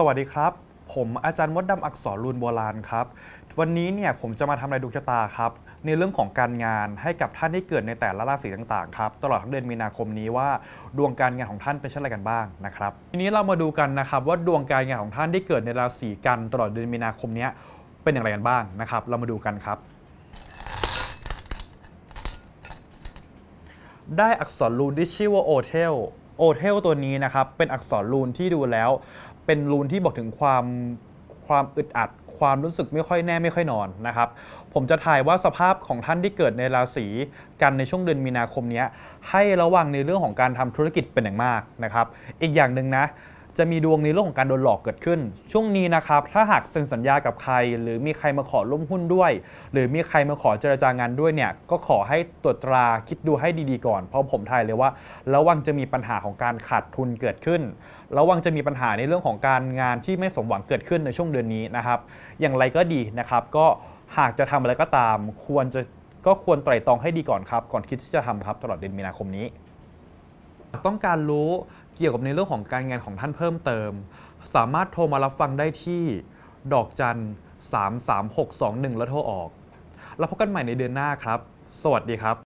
สวัสดีครับ ผมอาจารย์มดดำอักษรรูนโบราณครับ วันนี้เนี่ยผมจะมาทำรายดวงชะตาครับ ในเรื่องของการงานให้กับท่านที่เกิดในแต่ละราศีต่างๆครับตลอดทั้งเดือนมีนาคมนี้ว่าดวงการงานของท่านเป็นเช่นไรกันบ้างนะครับ ทีนี้เรามาดูกันนะครับว่าดวงการงานของท่านที่เกิดในราศีกันตลอดเดือนมีนาคมนี้เป็นอย่างไรกันบ้างนะครับ เรามาดูกันครับ ได้อักษรรูนที่ชื่อว่าโอเทลโอเทลตัวนี้นะครับเป็นอักษรรูนที่ดูแล้ว เป็นรูนที่บอกถึงความความอึดอัด ความรู้สึกไม่ค่อยแน่ไม่ค่อยนอนนะครับ ผมจะถ่ายว่าสภาพของท่านที่เกิดในราศีกันในช่วงเดือนมีนาคมนี้ให้ระวังในเรื่องของการทำธุรกิจเป็นอย่างมากนะครับ อีกอย่างหนึ่งนะ จะมีดวงในเรื่องของการโดนหลอกเกิดขึ้น ช่วงนี้นะครับ ถ้าหากเซ็นสัญญากับใคร หรือมีใครมาขอร่วมหุ้นด้วย หรือมีใครมาขอเจรจางานด้วยเนี่ย ก็ขอให้ตรวจตราคิดดูให้ดีๆก่อน เพราะผมทายเลยว่า ระวังจะมีปัญหาของการขาดทุนเกิดขึ้น ระวังจะมีปัญหาในเรื่องของการงานที่ไม่สมหวังเกิดขึ้นในช่วงเดือนนี้นะครับ อย่างไรก็ดีนะครับ ก็หากจะทำอะไรก็ตาม ควรจะก็ควรไตร่ตรองให้ดีก่อนครับ ก่อนคิดที่จะทำครับตลอดเดือนมีนาคมนี้ ต้องการรู้ เกี่ยวกับในเรื่องของการงานของท่านเพิ่มเติม สามารถโทรมารับฟังได้ที่ดอกจัน 33621 แล้วโทรออก แล้วพบกันใหม่ในเดือนหน้าครับ สวัสดีครับ